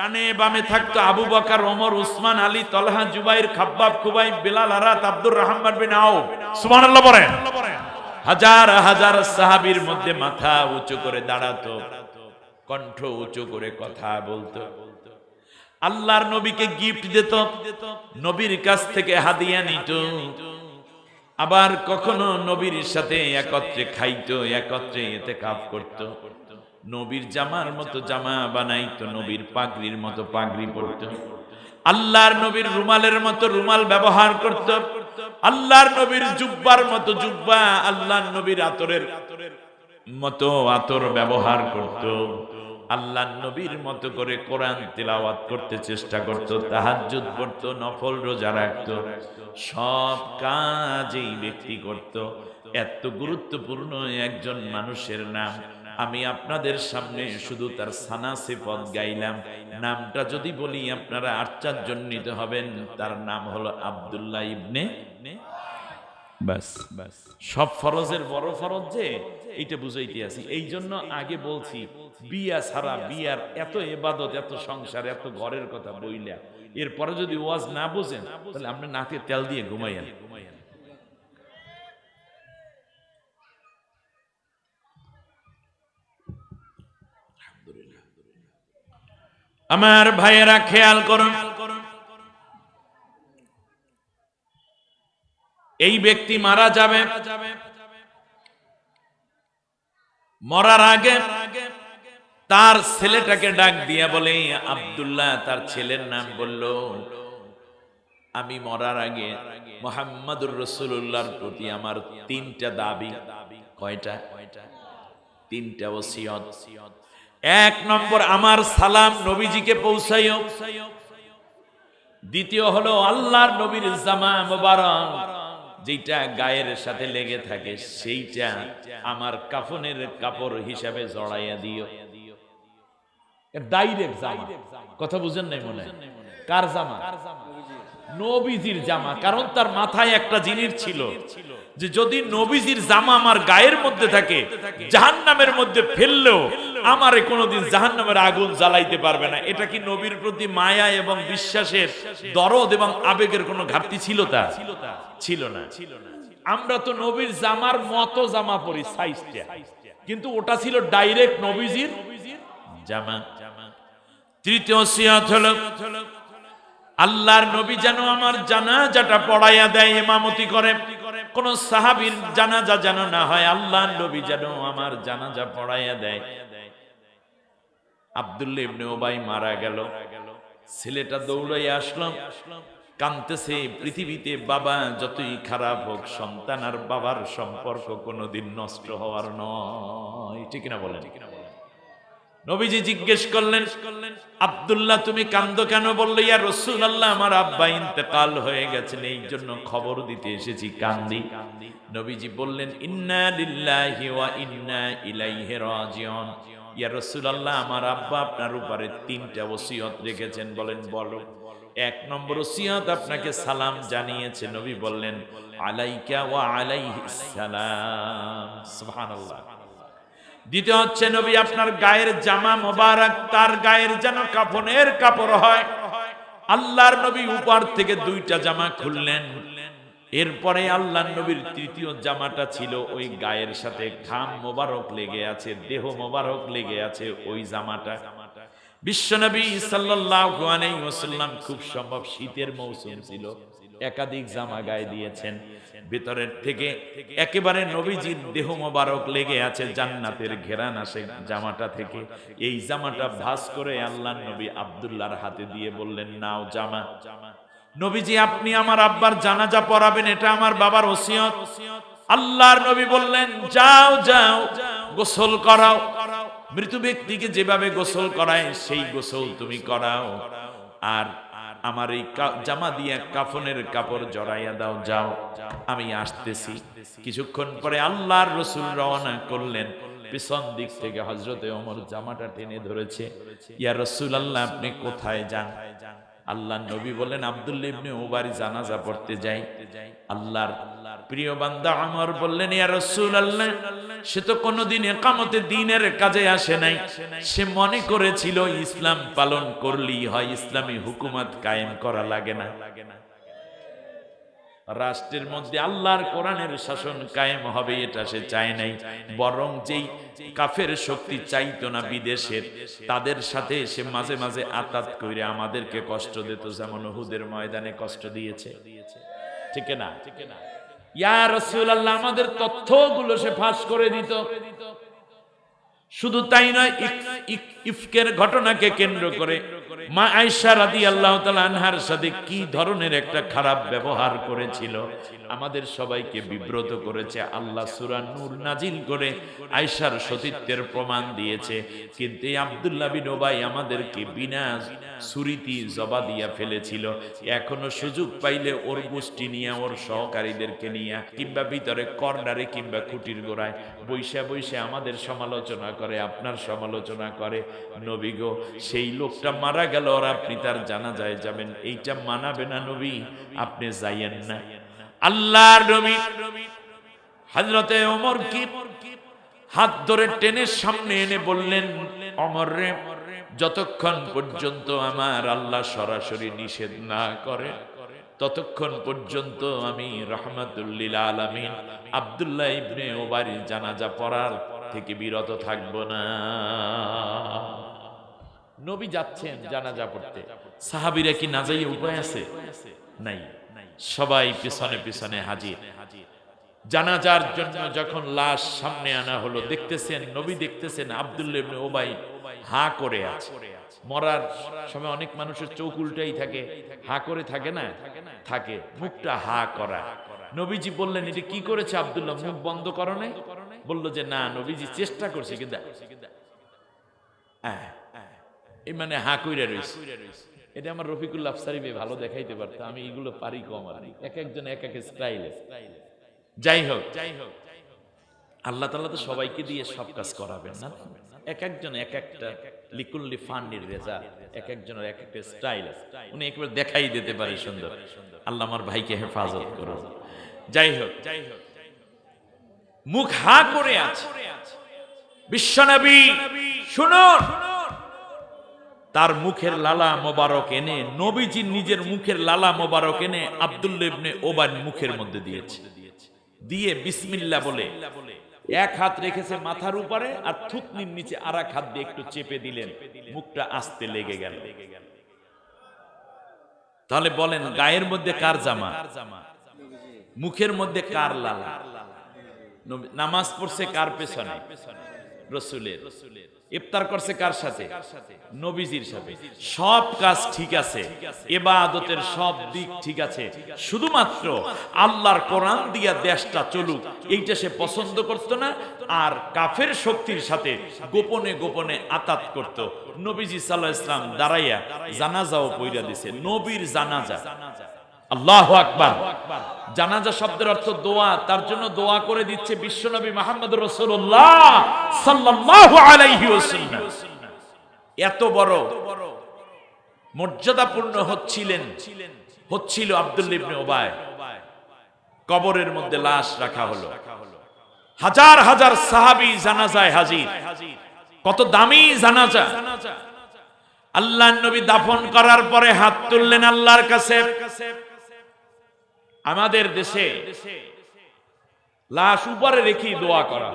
ডানে বামে থাকতো আবু বকর, ওমর, উসমান, আলী, তলহা, জুবাইর, খাব্বাব খুবাই বেলাল আরাত আব্দুর রহমান বিন আউফ। সুবহানাল্লাহ বলেন। হাজার হাজার সাহাবীর মধ্যে মাথা উঁচু করে দাঁড়াতো, কণ্ঠ উঁচু করে কথা বলতো। আল্লাহর নবীকে গিফট দিত, নবীর কাছ থেকে হাদিয়া নিত। আবার কখনো নবীর সাথে একত্রে খাইতো, একত্রে এতে কাপ করত। নবীর জামার মতো জামা বানাইতো নবীর পাগড়ির মতো পাগড়ি পরতো। আল্লাহর নবীর রুমালের মতো রুমাল ব্যবহার করত। আল্লাহর নবীর জুব্বার মতো জুব্বা আল্লাহর নবীর আতরের মতো আতর ব্যবহার করত। আল্লাহ নবীর মতো করে কোরআন তিলাওয়াত করতে চেষ্টা করত তাহাজ্জুদ পড়তো নফল রোজা রাখত। সব কাজ এই ব্যক্তি করত। এত গুরুত্বপূর্ণ একজন মানুষের নাম আমি আপনাদের সামনে শুধু তার সানা সেপদ গাইলাম। নামটা যদি বলি, আপনারা আশ্চর্যান্বিত হবেন। তার নাম হলো আব্দুল্লাহ ইবনে বাস বাস সব ফরজের বড় ফরজ যে এইটা বুঝাইতে আছি। এই জন্য আগে বলছি, বিয়া ছাড়া বিয়ার এত এবাদত, এত সংসার, এত ঘরের কথা বইলা। এরপরে যদি ওয়াজ না বুঝেন, তাহলে আপনি নাকে তেল দিয়ে ঘুমাইয়েন। আমার ভাইয়েরা খেয়াল করুন এই ব্যক্তি মারা যাবে। মরার আগে তার ছেলেটাকে ডাক দিয়া বলে, আব্দুল্লাহ, তার ছেলের নাম বলল, আমি মরার আগে মোহাম্মদুর রসুল্লাহর প্রতি আমার তিনটা দাবি। কয়টা? তিনটা ওসিয়ত। এক নম্বর আমার সালাম নবীজিকে পৌঁছাইও। দ্বিতীয় হলো আল্লাহর নবীর জামা মোবারক যেটা গায়ের সাথে লেগে থাকে, সেইটা আমার কাফনের কাপড় হিসাবে জড়াইয়া দিও। ডাইরেক্ট জামা। কথা বুঝেন নাই মনে? হয়? কার জামা? নবীজির জামা, কারণ তার মাথায় একটা জিনিস ছিল যে যদি নবীজির জামা আমার গায়ের মধ্যে থাকে, জাহান্নামের মধ্যে ফেললেও আমারে কোনোদিন জাহান্নামের আগুন জ্বালাইতে পারবে না। এটা কি নবীর প্রতি মায়া এবং বিশ্বাসের দরদ এবং আবেগের কোনো ঘাটতি ছিল তা? ছিল না। আমরা তো নবীর জামার মতো জামা পরি, সাইজটা। কিন্তু ওটা ছিল ডাইরেক্ট নবীজির জামা। জামা তৃতীয় সিয়াত হলো আল্লাহর নবী যেন আমার জানাজাটা পড়াইয়া দেয় ইমামতি করে। কোন সাহাবীর জানাজা যেন না হয়, আল্লাহর নবী যেন আমার জানাজা পড়াইয়া দেয়। আব্দুল্লাহ ইবনে ওবাই মারা গেল। ছেলেটা দৌড়াইয়া আসলো। কানতেছে পৃথিবীতে বাবা যতই খারাপ হোক, সন্তান আর বাবার সম্পর্ক কোনোদিন নষ্ট হওয়ার নয়। ঠিক না বলেন? ঠিক না নবীজি জিজ্ঞেস করলেন, আব্দুল্লাহ, তুমি কান্দো কেন? বললে, ইয়া রসুল আল্লাহ আমার আব্বা ইন্তেকাল হয়ে গেছেন, এই জন্য খবর দিতে এসেছি, কান্দি। নবীজি বললেন, ইন্না লিল্লাহি ওয়া ইন্না ইলাইহি রাজিউন। ইয়া রসুল আল্লাহ আমার আব্বা আপনার উপরে তিনটা ওসিয়ত রেখেছেন, বলেন, বলো। এক নম্বর ওসিয়ত আপনাকে সালাম জানিয়েছে, নবী বললেন, আলাইকা ওয়া আলাইহিস সালাম। সুবহানাল্লাহ। দ্বিতীয় হচ্ছে নবী, আপনার গায়ের জামা মোবারক, তার গায়ের যেন কাফনের কাপড় হয়। আল্লাহর নবী উপর থেকে দুইটা জামা খুললেন। এরপরে আল্লাহ নবীর তৃতীয় জামাটা ছিল ওই গায়ের সাথে ঘাম মোবারক লেগে আছে, দেহ মোবারক লেগে আছে ওই জামাটা। বিশ্বনবী সাল্লাল্লাহু খুব সম্ভব শীতের মৌসুম ছিল। একাধিক জামা গায়ে দিয়েছেন। ভিতরের থেকে একেবারে নবীজির দেহ মোবারক লেগে আছে জান্নাতের ঘেরান আসে জামাটা থেকে। এই জামাটা ভাস করে আল্লাহ নবী আব্দুল্লাহর হাতে দিয়ে বললেন, নাও জামা। নবীজি, আপনি আমার আব্বার জানাজা পড়াবেন, এটা আমার বাবার ওসিয়ত। আল্লাহর নবী বললেন, যাও যাও, গোসল করাও। মৃত ব্যক্তিকে যেভাবে গোসল করায়, সেই গোসল তুমি করাও। আর আমার এই জামা দিয়ে কাফনের কাপড় জড়াইয়া দাও, যাও। আমি আসতেছি। কিছুক্ষণ পরে আল্লাহর রসুল রওনা করলেন। পিছন দিক থেকে হজরতে ওমর জামাটা টেনে ধরেছে। ইয়া রসুল আল্লাহ আপনি কোথায় যান? আল্লাহ নবী বলেন আব্দুল্লাহ ইবনে ওবারি জানাজা পড়তে যাই। আল্লাহর প্রিয় বান্দা, আমার বললেন, ইয়া রাসূলুল্লাহ, সে তো কোনোদিন একামতে দিনের কাজে আসে নাই। সে মনে করেছিল, ইসলাম পালন করলেই হয়, ইসলামী হুকুমত কায়েম করা লাগে না। রাষ্ট্রের মধ্যে আল্লাহর কোরআনের শাসন কায়েম হবে, এটা সে চায় নাই। বরং যেই কাফের শক্তি চাইতো না বিদেশের, তাদের সাথে সে মাঝে মাঝে আতাত করে আমাদেরকে কষ্ট দিত, যেমন হুদের ময়দানে কষ্ট দিয়েছে। ঠিক না ঠিক না? ইয়া রাসূলুল্লাহ, আমাদের তথ্যগুলো সে ফাঁস করে দিত। শুধু তাই নয় ইফকের ঘটনাকে কেন্দ্র করে মা আয়েশা রাদিয়াল্লাহু তাআলা আনহার সাথে কি ধরনের একটা খারাপ ব্যবহার করেছিল? আমাদের সবাইকে বিব্রত করেছে। আল্লাহ সূরা নূর নাজিল করে আয়েশার সতীত্বের প্রমাণ দিয়েছে। কিন্তু এই আব্দুল্লাহ বিন ওবাই আমাদেরকে বিনা সুরিতি জবা দিয়া ফেলেছিল। এখনও সুযোগ পাইলে ওর গোষ্ঠী নিয়ে, ওর সহকারীদেরকে নিয়ে, কিংবা ভিতরে কর্নারে কিংবা কুটির গোড়ায় বৈশা বৈশা আমাদের সমালোচনা করে, আপনার সমালোচনা করে, নবী গো, সেই লোকটা মারা গেল, আর আপনি তার জানা যায় যাবেন। এইটা মানাবে না নবী, আপনি যাইয়েন না। আল্লাহর নবী, হযরতে ওমর কি হাত ধরে টেনে সামনে এনে বললেন অমর রে, যতক্ষণ পর্যন্ত আমার আল্লাহ সরাসরি নিষেধ না করে, ততক্ষণ পর্যন্ত আমি রহমাতুল্লিল আলামিন আবদুল্লাহ ইবনে ওবারির জানাজা পড়ার থেকে বিরত থাকব না। নবী যাচ্ছেন জানাজা পড়তে। সাহাবিরা কি না যাইয়ে উপায় আছে? নাই। সবাই পিছনে পিছনে হাজির। জানাজার জন্য যখন লাশ সামনে আনা হলো দেখতেছেন নবী দেখতেছেন আব্দুল্লাহ ওবাই হা করে আছে। মরার সময় অনেক মানুষের চোখ উল্টাই থাকে। হা করে থাকে না? থাকে। মুখটা হা করা। নবীজি বললেন এটা কি করেছে আব্দুল্লাহ? মুখ বন্ধ করো নাই? বলল যে না নবীজি চেষ্টা করছে কিন্তু আহ, এই মানে হা কইরা রইছে। এটা আমার রফিকুল আফসারি ভাই ভালো দেখাইতে পারতো আমি এগুলো পারি কম আর এক একজন এক এক স্টাইলে যাই হোক যাই হোক আল্লাহ তাআলা তো সবাইকে দিয়ে সব কাজ করাবেন না। এক একজন এক একটা লিকুল্লি ফান্ডির রেজা এক একজনের এক একটা স্টাইল উনি একবার দেখাই দিতে পারে সুন্দর। আল্লাহ আমার ভাইকে হেফাজত করো যাই হোক যাই হোক মুখ হা করে আছে। বিশ্বনবী শুনুন। তার মুখের লালা মোবারক এনে, নবীজি নিজের মুখের লালা মোবারক এনে আব্দুল্লাহ ইবনে ওবার মুখের মধ্যে দিয়েছে। দিয়ে বিসমিল্লা বলে, এক হাত রেখেছে মাথার উপরে আর থুতনির নিচে আর এক হাত দিয়ে একটু চেপে দিলেন, মুখটা আস্তে লেগে গেল। তাহলে বলেন, গায়ের মধ্যে কার জামা? মুখের মধ্যে কার লালা? নামাজ পড়ছে কার পেছনে? রসুলের। ইফতার করছে কার সাথে? নবীজির সাথে। সব কাজ ঠিক আছে এবাদতের সব দিক ঠিক আছে। শুধুমাত্র আল্লাহর কোরআন দিয়া দেশটা চলুক, এইটা সে পছন্দ করতো না, আর কাফের শক্তির সাথে গোপনে গোপনে আতাত করত। নবীজি সাল্লাহ ইসলাম দাঁড়াইয়া জানাজাও পইরা দিছে, নবীর জানাজা। আল্লাহ আকবার। জানাজা শব্দের অর্থ দোয়া, তার জন্য দোয়া করে দিচ্ছে বিশ্বনবী মাহমদ রসুল্লাহ এত বড় মর্যাদাপূর্ণ হচ্ছিলেন, হচ্ছিল আব্দুল ওবায় কবরের মধ্যে লাশ রাখা হলো। হাজার হাজার সাহাবী জানাজায় হাজির। কত দামি জানাজা। আল্লাহ নবী দাফন করার পরে হাত তুললেন আল্লাহর কাছে। আমাদের দেশে লাশ উপরে রেখেই দোয়া করা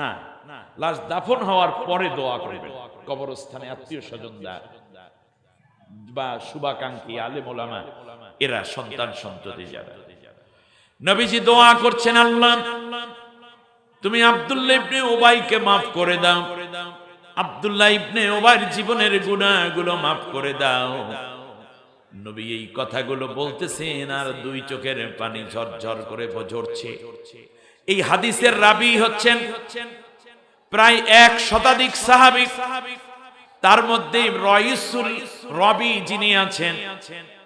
না, লাশ দাফন হওয়ার পরে দোয়া করবে কবরস্থানে আত্মীয় স্বজনরা বা শুভাকাঙ্ক্ষী আলেম ওলামা এরা সন্তান সন্ততি যারা। নবীজি দোয়া করছেন, আল্লাহ, তুমি আব্দুল্লাহ ইবনে উবাইকে মাফ করে দাও। আব্দুল্লাহ ইবনে ওবার জীবনের গুনাহগুলো মাফ করে দাও। নবী এই কথাগুলো বলতেছেন আর দুই চোখের পানি ঝরঝর করে ঝরছে। এই হাদিসের রাবি হচ্ছেন প্রায় এক শতাধিক সাহাবী। তার মধ্যে রয়িসুল রবি যিনি আছেন,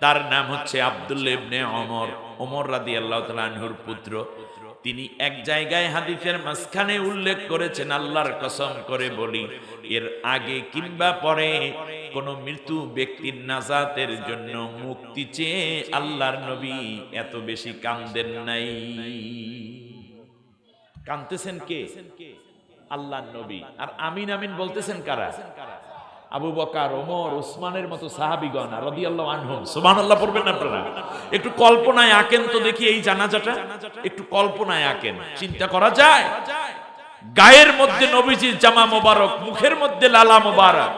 তার নাম হচ্ছে আব্দুল্লাহ ইবনে ওমর। ওমর রাদিয়াল্লাহু তাআলা আনহুর পুত্র। তিনি এক জায়গায় হাদিসের মাঝখানে উল্লেখ করেছেন, আল্লাহর কসম করে বলি এর আগে কিংবা পরে কোন মৃত্যু ব্যক্তির নাজাতের জন্য মুক্তি চেয়ে আল্লাহর নবী এত বেশি কান্দেন নাই। কানতেছেন কে? আল্লাহর নবী। আর আমিন আমিন বলতেছেন কারা? আবু বকার, ওমর ওসমানের মতো সাহাবিগণ, রাদিয়াল্লাহু আনহুম। সুবহানাল্লাহ পড়বেন আপনারা। একটু কল্পনায় আঁকেন তো দেখি এই জানাজাটা। একটু কল্পনায় আঁকেন। চিন্তা করা যায়? গায়ের মধ্যে নবীজির জামা মোবারক, মুখের মধ্যে লালা মোবারক।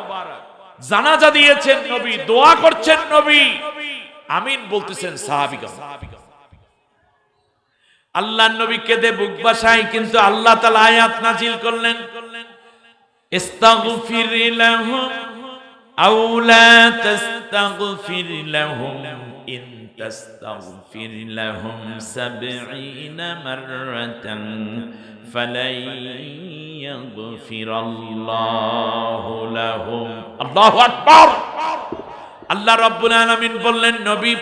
জানাজা দিয়েছেন নবী, দোয়া করছেন নবী। আমিন বলতেছেন সাহাবিগণ। আল্লাহ নবী কেঁদে বুক বাসায়, কিন্তু আল্লাহ তালা আয়াত নাজিল করলেন। করলেন إن تستغفر لهم سبعين مرة فلن يغفر الله لهم الله أكبر আল্লাহ রব্বুল আলামিন বললেন নবী